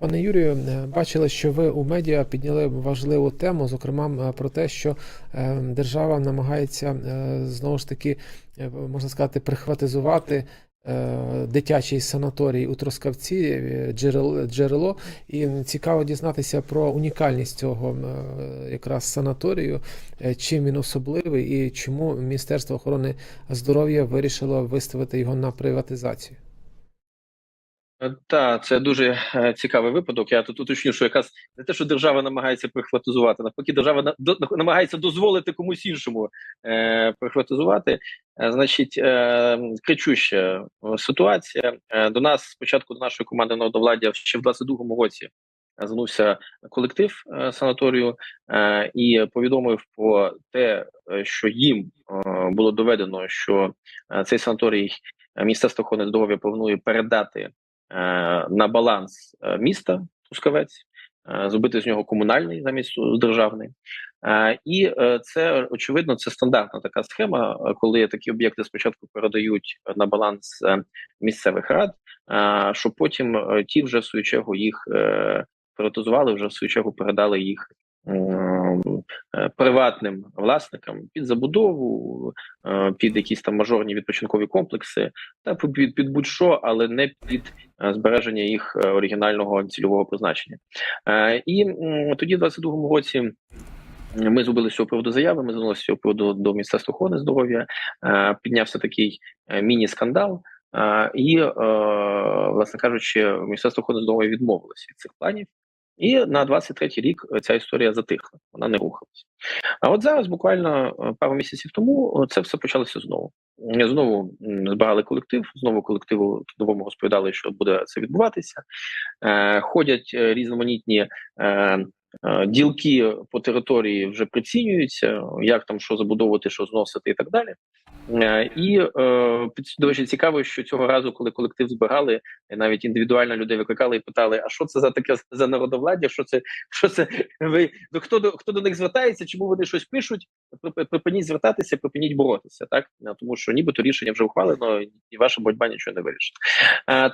Пане Юрію, е, бачили, що ви у медіа підняли важливу тему, зокрема е, про те, що е, держава намагається знову ж таки, можна сказати, прихватизувати дитячий санаторій у Трускавці, е, джерело. І цікаво дізнатися про унікальність цього якраз санаторію, чим він особливий і чому Міністерство охорони здоров'я вирішило виставити його на приватизацію. Так, це дуже е, цікавий випадок. Я тут уточню, що якраз не те, що держава намагається прихватизувати, навпаки, держава на- намагається дозволити комусь іншому е, прихватизувати. Е, значить, е, кричуща е, ситуація. Е, до нас спочатку до нашої команди народовладдя ще в 22-му році е, звернувся колектив е, санаторію е, і повідомив про те, е, що їм е, було доведено, що е, цей санаторій е, Міністерство охорони здоров'я планує передати е, на баланс е, міста Трускавець, е, зробити з нього комунальний замість державний. Е, І е, це очевидно, це стандартна така схема, е, коли такі об'єкти спочатку передають на баланс е, місцевих рад, е, щоб потім е, ті вже в свою чергу їх е, приватизували, вже в свою чергу передали їх. Е, Приватним власникам під забудову, е, під якісь там мажорні відпочинкові комплекси, та під, під будь-що, але не під е, збереження їх оригінального цільового призначення. І тоді, в 22-му році, ми зробили з цього приводу заяви. Ми звернулися цього приводу до Міністерства охорони здоров'я. Піднявся такий міні-скандал. І, власне кажучи, Міністерство охорони здоров'я відмовилося від цих планів. І на 23-й рік ця історія затихла, вона не рухалась. А от зараз, буквально е, пару місяців тому, е, це все почалося знову. Е, Знову збирали колектив, знову колективу новому розповідали, що буде це відбуватися. Е, Ходять е, різноманітні е, е, ділки по території, вже прицінюються, як там що забудовувати, що зносити і так далі. Е, І е, під- цікаво, що цього разу, коли колектив збирали, навіть індивідуально людей викликали і питали: а що це за таке за народовладдя? Що це що це ви до хто до хто до них звертається? Чому вони щось пишуть? Припи- Припиніть звертатися, припиніть боротися, так Е, тому що нібито рішення вже ухвалено, і ваша боротьба нічого не вирішить.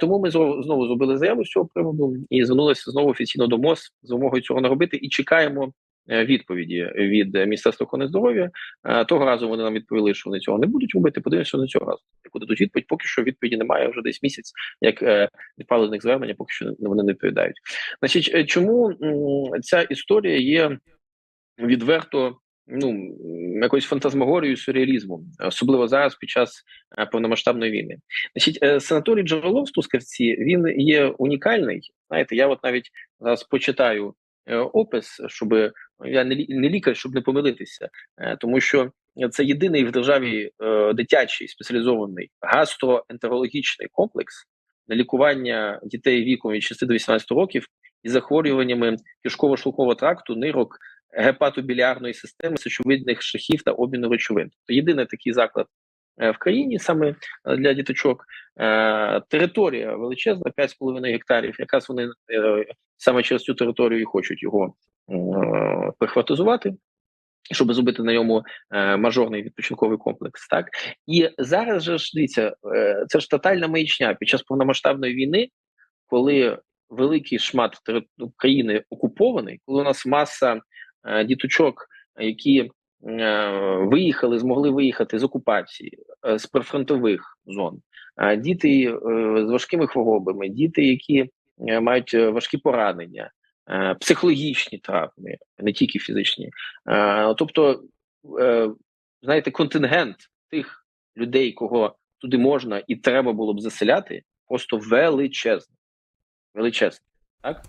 Тому ми знову зробили заяву з цього приводу і звернулися знову офіційно до МОЗ з вимогою цього не робити, і чекаємо. Е, Відповіді від Міністерства охорони здоров'я Е, того разу вони нам відповіли, що вони цього не будуть робити. Подивимося, що не цього разу яку дадуть відповідь. Поки що відповіді немає вже десь місяць, як е, відправлених звернення, поки що вони не відповідають. Значить, чому ця історія є відверто ну якоюсь фантазмагорією сюрреалізмом, особливо зараз під час повномасштабної війни. Значить, санаторій джерело в Стускавці він є унікальний. Знаєте, я от навіть зараз почитаю опис, щоб я не, лі- не лікар, щоб не помилитися, е, тому що це єдиний в державі е, дитячий спеціалізований гастроентерологічний комплекс на лікування дітей віком від 6 до 18 років із захворюваннями кишково-шлункового тракту, нирок, гепатобілярної системи, сечовидних шляхів та обміну речовин. Це єдиний такий заклад в країні саме е, для діточок. Е, Територія величезна, 5,5 гектарів. Якраз вони е, саме через цю територію і хочуть його е, прихватизувати. Щоб зробити на ньому е, мажорний відпочинковий комплекс, так і зараз же ж дивіться, е, це ж тотальна маячня під час повномасштабної війни, коли великий шмат тери- країни окупований, коли у нас маса е, діточок, які е, виїхали, змогли виїхати з окупації, е, з прифронтових зон, е, діти е, з важкими хворобами, діти, які е, мають е, важкі поранення, е, психологічні травми, не тільки фізичні. Е, Тобто, е, знаєте, контингент тих людей, кого туди можна і треба було б заселяти, просто величезний. Величезний. Так?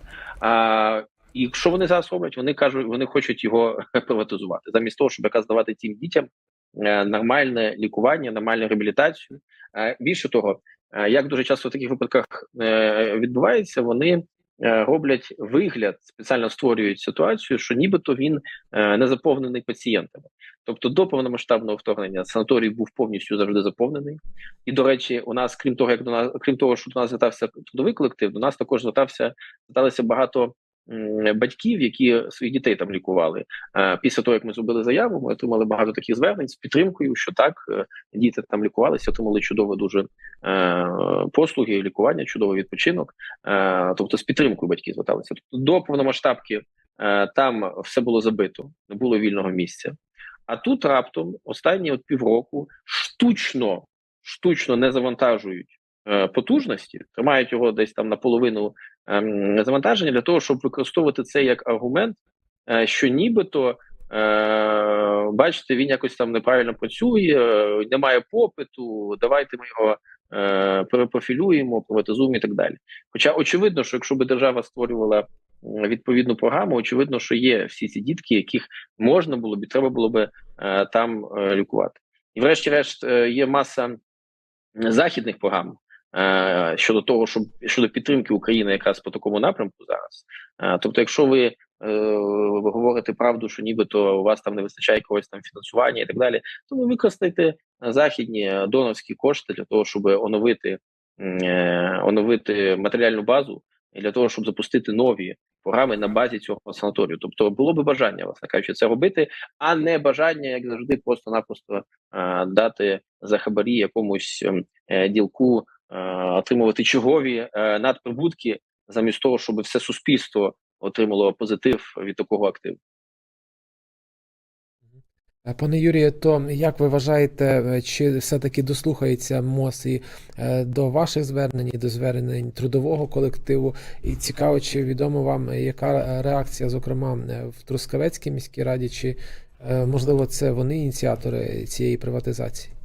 І що вони зараз роблять? Вони кажуть, вони хочуть його приватизувати, замість того, щоб якраз давати цим дітям е, нормальне лікування, нормальну реабілітацію. Е, більше того, е, як дуже часто в таких випадках відбувається, вони роблять вигляд, спеціально створюють ситуацію, що нібито він не заповнений пацієнтами. Тобто до повномасштабного вторгнення санаторій був повністю завжди заповнений. І до речі, у нас, крім того, як до нас, крім того, що до нас звертався трудовий колектив, до нас також звертався зверталися багато батьків, які своїх дітей там лікували. Е, Після того, як ми зробили заяву, ми отримали багато таких звернень з підтримкою, що так, е, діти там лікувалися, отримали чудово дуже е, послуги, лікування, чудовий відпочинок. Тобто з підтримкою батьки зверталися. Тобто до повномасштабки там все було забито, не було вільного місця. А тут раптом останні от півроку штучно, штучно не завантажують потужності, тримають його десь там наполовину ем, завантаження для того, щоб використовувати це як аргумент, е, що нібито. Е, бачите, він якось там неправильно працює, е, немає попиту. Давайте ми його е, перепрофілюємо, приватизуємо і так далі. Хоча очевидно, що якщо би держава створювала відповідну програму, очевидно, що є всі ці дітки, яких можна було б і треба було е, там е, лікувати. І, врешті-решт, е, є маса західних програм е, щодо того, щоб щодо підтримки України якраз по такому напрямку зараз. Е, тобто, якщо ви е, ви говорите правду, що нібито у вас там не вистачає якогось там фінансування і так далі, то ви використайте західні доновські кошти для того, щоб оновити, е, оновити матеріальну базу і для того, щоб запустити нові програми на базі цього санаторію. Тобто було би бажання, власне кажучи, це робити, а не бажання, як завжди, просто-напросто е, дати за хабарі якомусь е, ділку, е, отримувати чергові е, надприбутки, замість того, щоб все суспільство отримало позитив від такого активу. Е, Пане Юрію, то як ви вважаєте, е, чи все-таки дослухається МОЗ і е, до ваших звернень, і до звернень трудового колективу? І цікаво, чи відомо вам, е, яка реакція, зокрема, е, в Трускавецькій міській раді, чи е, можливо це вони ініціатори цієї приватизації?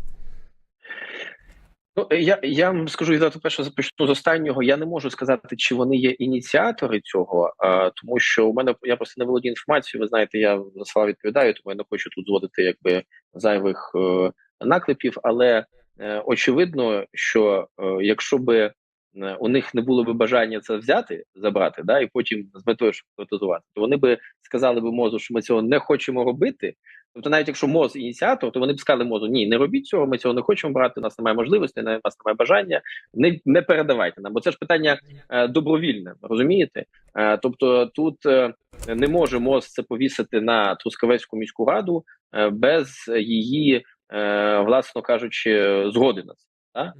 Ну я, я вам скажу відверто, перше започну з останнього. Я не можу сказати, чи вони є ініціатори цього, а, тому що у мене я просто не володію інформацією. Ви знаєте, я за слова відповідаю, тому я не хочу тут зводити якби зайвих е, наклепів. Але е, очевидно, що е, якщо би е, у них не було би бажання це взяти, забрати, да, і потім з метою щоб приватизувати, то вони би сказали би мозу, що ми цього не хочемо робити. Тобто, навіть якщо МОЗ ініціатор, то вони б сказали мозу: ні, не робіть цього, ми цього не хочемо брати. У нас немає можливості, у нас немає бажання. Не не передавайте нам, бо це ж питання е, добровільне, розумієте? Е, тобто тут е, не може МОЗ це повісити на Трускавецьку міську раду е, без її, е, власно кажучи, згоди на це. Да?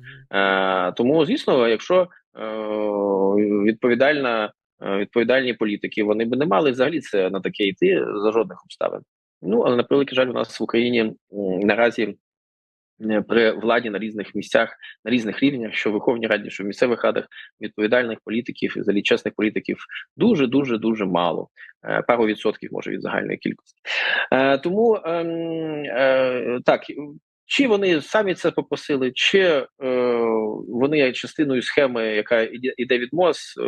Е, тому, звісно, якщо е, відповідальна. е, Відповідальні політики вони би не мали взагалі це на таке йти за жодних обставин. Ну але на превеликий жаль, у нас в Україні наразі при владі на різних місцях, на різних рівнях, що в Верховній Раді, що в місцевих радах відповідальних політиків, взагалі чесних політиків дуже дуже дуже мало. Е, Пару відсотків може від загальної кількості. Е, Тому ем, е, так. Чи вони самі це попросили, чи е, вони є частиною схеми, яка іде від МОЗ, е,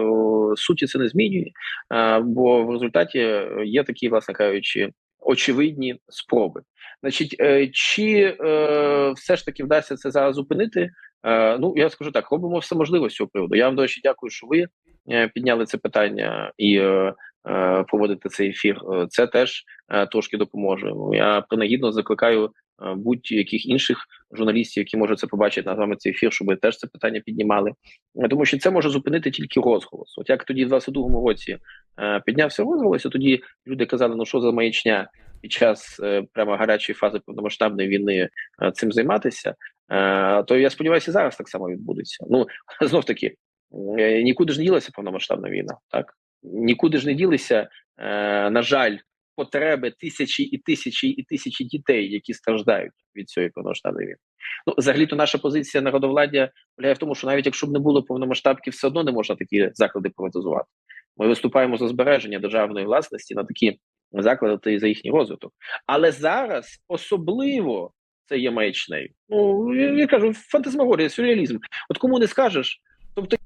суті це не змінює, е, бо в результаті є такі, власне кажучи, очевидні спроби. Значить, е, чи е, все ж таки вдасться це зараз зупинити? Е, ну я скажу так: робимо все можливе з цього приводу. Я вам до речі, дякую, що ви е, підняли це питання і е, е, проводите цей ефір. Це теж е, трошки допоможе. Ну, Я принагідно закликаю. Будь-яких інших журналістів, які можуть це побачити на вами цей ефір, щоб теж це питання піднімали, тому що це може зупинити тільки розголос. От як тоді в 22-му році піднявся розголос, тоді люди казали, ну що за маячня під час е, прямо гарячої фази повномасштабної війни е, цим займатися, е, то я сподіваюся, зараз так само відбудеться. Ну знов таки е, нікуди ж не ділася повномасштабна війна, так нікуди ж не ділися, е, на жаль, потреби тисячі і тисячі і тисячі дітей, які страждають від цієї повномасштабної війни. Ну, взагалі, то наша позиція народовладдя полягає в тому, що навіть якщо б не було повномасштабки, все одно не можна такі заклади приватизувати. Ми виступаємо за збереження державної власності на такі заклади та і за їхній розвиток. Але зараз особливо це є маячнею. Ну я, кажу, фантазмагорія, сюрреалізм. От кому не скажеш, тобто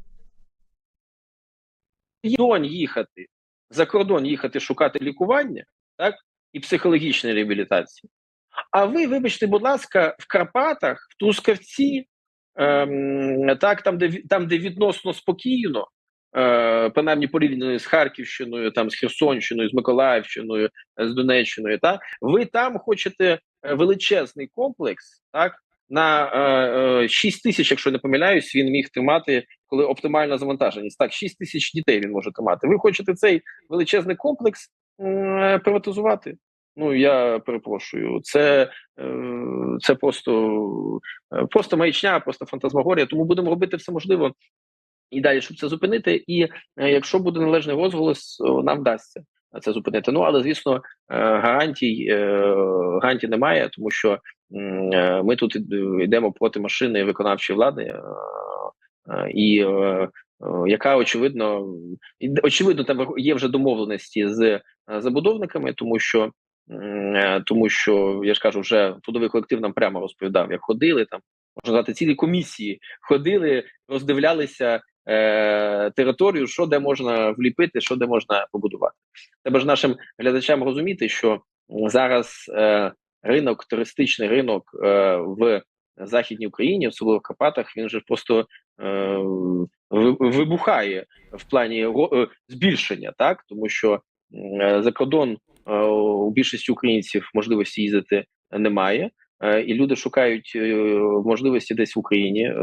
кордон їхати за кордон їхати шукати лікування, так і психологічної реабілітації. А ви, вибачте, будь ласка, в Карпатах, в Трускавці, ем, так, там, де там, де відносно спокійно, е, принаймні порівняно з Харківщиною, там з Херсонщиною, з Миколаївщиною, е, з Донеччиною, так, ви там хочете е, величезний комплекс, так, на е, е, 6 тисяч, якщо не помиляюсь, він міг тримати, коли оптимальна завантаженість. Так, 6 тисяч дітей він може тримати. Ви хочете цей величезний комплекс м, приватизувати? Ну я перепрошую, це, е, це просто, е, просто маячня, просто фантазмагорія. Тому будемо робити все можливе і далі, щоб це зупинити. І е, якщо буде належний розголос, нам вдасться це зупинити. Ну але звісно, гарантій гарантій немає, тому що ми тут йдемо проти машини виконавчої влади, і яка очевидно очевидно там є вже домовленості з забудовниками, тому що. Е, Тому що я ж кажу, вже трудовий колектив нам прямо розповідав, як ходили там, можна сказати, цілі комісії ходили, роздивлялися е, територію, що де можна вліпити, що де можна побудувати. Треба ж нашим глядачам розуміти, що зараз е, ринок, туристичний ринок е, в Західній Україні, в селових Карпатах, він же просто е, вибухає в плані е, збільшення, так тому що е, за кордон у більшості українців можливості їздити немає. Е, І люди шукають е, можливості десь в Україні е,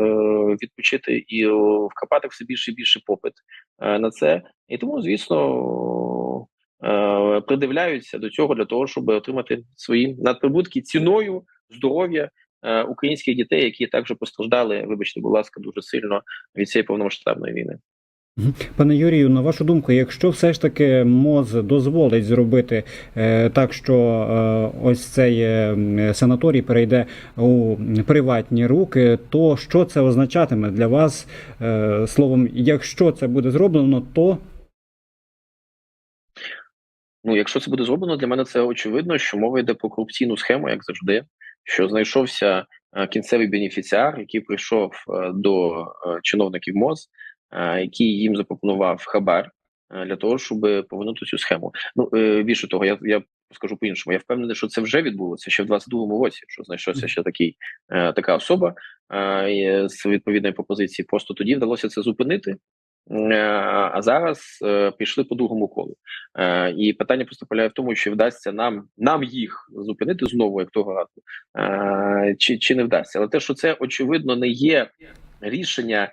відпочити, і в Карпатах все більше і більше попит е, на це. І тому, звісно, е, придивляються до цього для того, щоб отримати свої надприбутки ціною здоров'я е, українських дітей, які також постраждали, вибачте, будь ласка, дуже сильно від цієї повномасштабної війни. Пане Юрію, на вашу думку, якщо все ж таки МОЗ дозволить зробити е, так, що е, ось цей е, санаторій перейде у приватні руки, то що це означатиме для вас? Словом, якщо це буде зроблено, то Ну, якщо це буде зроблено, для мене це очевидно, що мова йде про корупційну схему, як завжди. Що знайшовся кінцевий бенефіціар, який прийшов до чиновників МОЗ, який їм запропонував хабар для того, щоб повернути цю схему. Ну е, більше того, я я скажу по-іншому. Я впевнений, що це вже відбулося ще в 22-му році. Що знайшовся ще такий е, така особа з відповідної пропозиції. Просто тоді вдалося це зупинити. Е, А зараз пішли по другому колу. І питання просто полягає в тому, чи вдасться нам нам їх зупинити знову, як того разу, чи, чи не вдасться. Але те, що це очевидно не є рішення.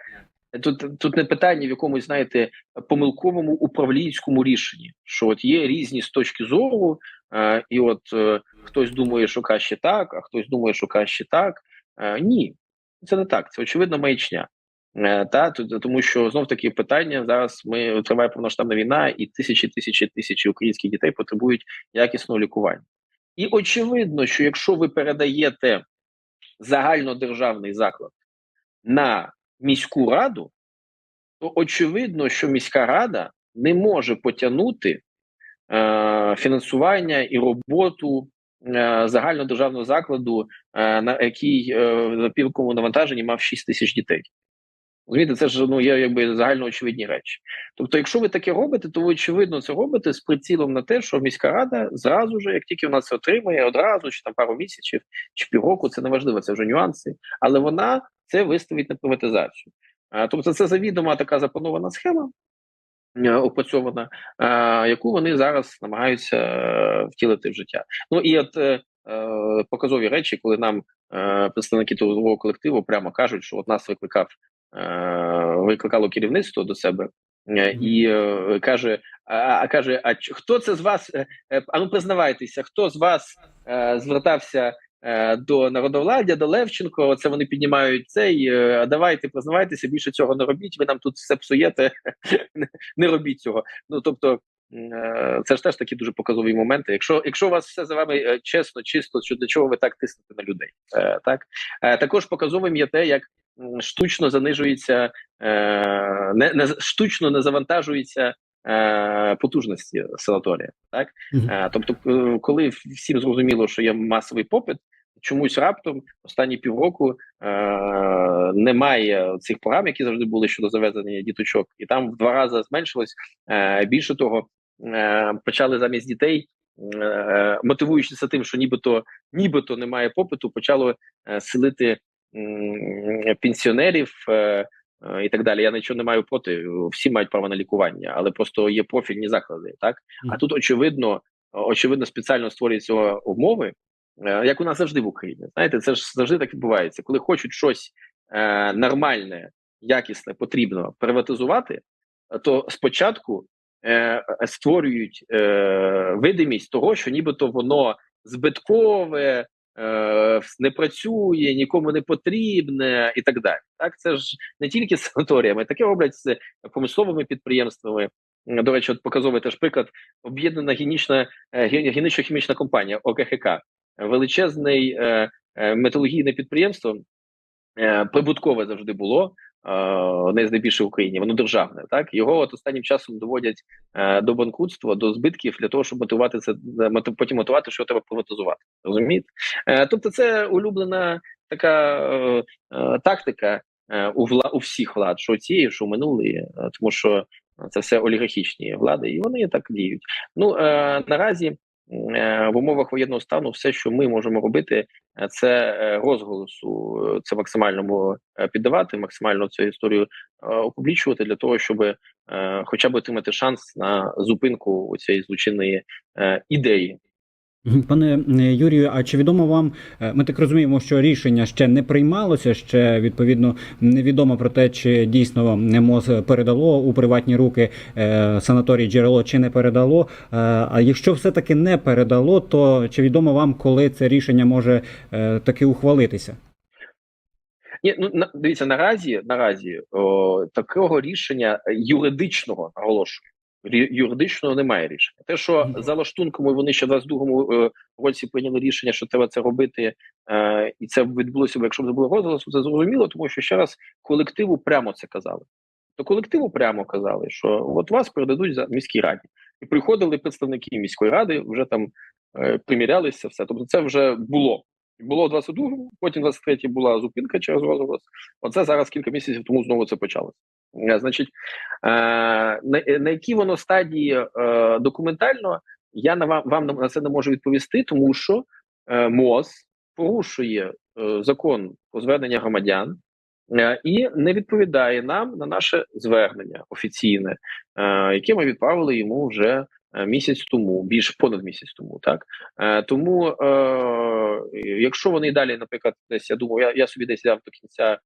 Тут тут не питання в якомусь, знаєте, помилковому управлінському рішенні, що от є різні з точки зору, е, і от е, хтось думає, що краще так, а хтось думає, що краще так. Е, ні, це не так. Це очевидно маячня. Е, Та тому, що знов таки питання зараз ми триває повноштабна війна, і тисячі, тисячі, тисячі українських дітей потребують якісного лікування. І очевидно, що якщо ви передаєте загальнодержавний заклад на міську раду, то очевидно, що міська рада не може потягнути е, фінансування і роботу е, загальнодержавного закладу, е, на який е, на півковому навантаженні мав 6 тисяч дітей. Розумієте, це ж ну є якби загальноочевидні речі. Тобто, якщо ви таке робите, то ви очевидно це робите з прицілом на те, що міська рада зразу ж, як тільки вона це отримає, одразу чи там пару місяців чи півроку, це неважливо, це вже нюанси, але вона це виставить на приватизацію. Тобто, це завідома така запланована схема. е, Опрацьована, е, яку вони зараз намагаються е, втілити в життя. Ну і от е, показові речі, коли нам е, представники трудового колективу прямо кажуть, що от нас викликав е, викликало керівництво до себе і е, каже: а, а каже: А хто це з вас? А ну признавайтеся, хто з вас е, звертався до народовладдя, до Левченко? Це вони піднімають цей. е, А давайте признавайтеся, більше цього не робіть. Ви нам тут все псуєте. Не- робіть цього. Ну тобто. е, Це ж теж такі дуже показові моменти. Якщо якщо у вас все за вами е, чесно, чисто, що для чого ви так тиснете на людей? Е, так Е, також показовим є те, як штучно занижується, е, не, не штучно не завантажується е, потужності санаторія. Так е, тобто, е, коли всім зрозуміло, що є масовий попит, чомусь раптом останні півроку е, немає цих програм, які завжди були щодо завезення діточок, і там в два рази зменшилось. Е, більше того, е, почали замість дітей. е, Мотивуючися тим, що нібито нібито немає попиту, почало е, селити пенсіонерів е, е, і так далі. Я нічого не маю проти. Всі мають право на лікування, але просто є профільні заклади. Так а тут очевидно, очевидно, спеціально створюються умови е, як у нас завжди в Україні. Знаєте, це ж завжди так відбувається. Коли хочуть щось е, нормальне, якісне, потрібно приватизувати, то спочатку е, створюють е, видимість того, що нібито воно збиткове, не працює, нікому не потрібне і так далі. Так, це ж не тільки санаторіями, таке роблять з промисловими підприємствами. До речі, от показовий теж приклад об'єднана гінічна е, гі- гінічно-хімічна компанія ОКХК, величезне е, е, металургійне підприємство, е, прибуткове завжди було. Е, Не здебільше в Україні, воно державне. Так його от останнім часом доводять е, до банкрутства, до збитків для того, щоб мотивувати це е, потім мотивувати, що треба приватизувати. Розумієте? Тобто, це улюблена така тактика у вла у всіх влад, що цієї, що минулої, тому що це все олігархічні влади, і вони так діють. Ну наразі в умовах воєнного стану все, що ми можемо робити, е, це е, розголосу, е, це максимальному е, піддавати, максимально цю історію е, опублічувати для того, щоб е, хоча б отримати шанс на зупинку цієї злочинної е, ідеї. Пане е, Юрію, а чи відомо вам? е, Ми так розуміємо, що рішення ще не приймалося, ще відповідно невідомо про те, чи дійсно МОЗ передало у приватні руки е, санаторій джерело чи не передало. А якщо все таки не передало, то чи відомо вам, коли це рішення може таки ухвалитися? Ні, ну дивіться, наразі наразі о, такого рішення юридичного наголошую. Юридичного немає рішення. Те, що за лаштунком вони ще в 22-му е, році прийняли рішення, що треба це робити, е, і це відбулося б, якщо б було розголосу, це зрозуміло, тому що ще раз колективу прямо це казали. То колективу прямо казали, що от вас передадуть за міській раді, і приходили представники міської ради, вже там е, примірялися, все. Тобто, це вже було. Було в 22-му, потім 23-й була зупинка через розголос. Оце зараз кілька місяців тому знову це почалося. Е, Значить, е, на, на якій воно стадії е, документально, я на вам, вам на це не можу відповісти, тому що е, МОЗ порушує е, закон про звернення громадян е, і не відповідає нам на наше звернення офіційне, е, яке ми відправили йому вже е, місяць тому, більше понад місяць тому. Так е, тому, е, якщо вони далі, наприклад, десь я думаю, я, я собі десь взяв до кінця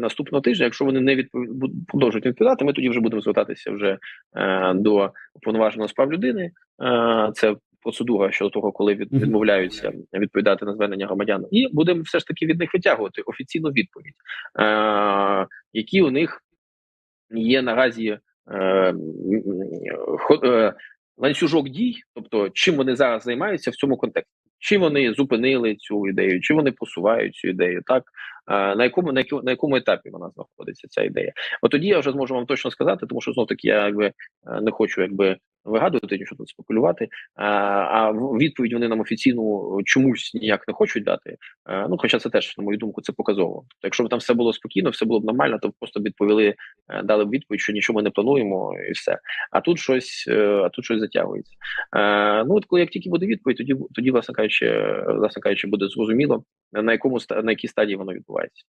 наступного тижня, якщо вони не відпові... буд- продовжують відповідати, ми тоді вже будемо звертатися вже е, до уповноваженого з прав людини. Е, це процедура щодо того, коли від, відмовляються відповідати на звернення громадян, і будемо все ж таки від них витягувати офіційну відповідь, е, які у них є наразі е, е, ланцюжок дій, тобто чим вони зараз займаються в цьому контексті. Чи вони зупинили цю ідею, чи вони посувають цю ідею, так на якому на якому на якому етапі вона знаходиться ця ідея? От тоді я вже зможу вам точно сказати, тому що знов таки я якби е, не хочу якби вигадувати нічого тут спекулювати. Е, А відповідь вони нам офіційну чомусь ніяк не хочуть дати. Е, Ну, хоча це теж, на мою думку, це показово. Тобто, якщо б там все було спокійно, все було б нормально, то просто відповіли, е, дали б відповідь, що нічого ми не плануємо, і все. А тут щось, а тут щось затягується. Ну от коли як тільки буде відповідь, тоді тоді, власне кажучи, власне кажучи, буде зрозуміло на якому на якій стадії воно відбувається.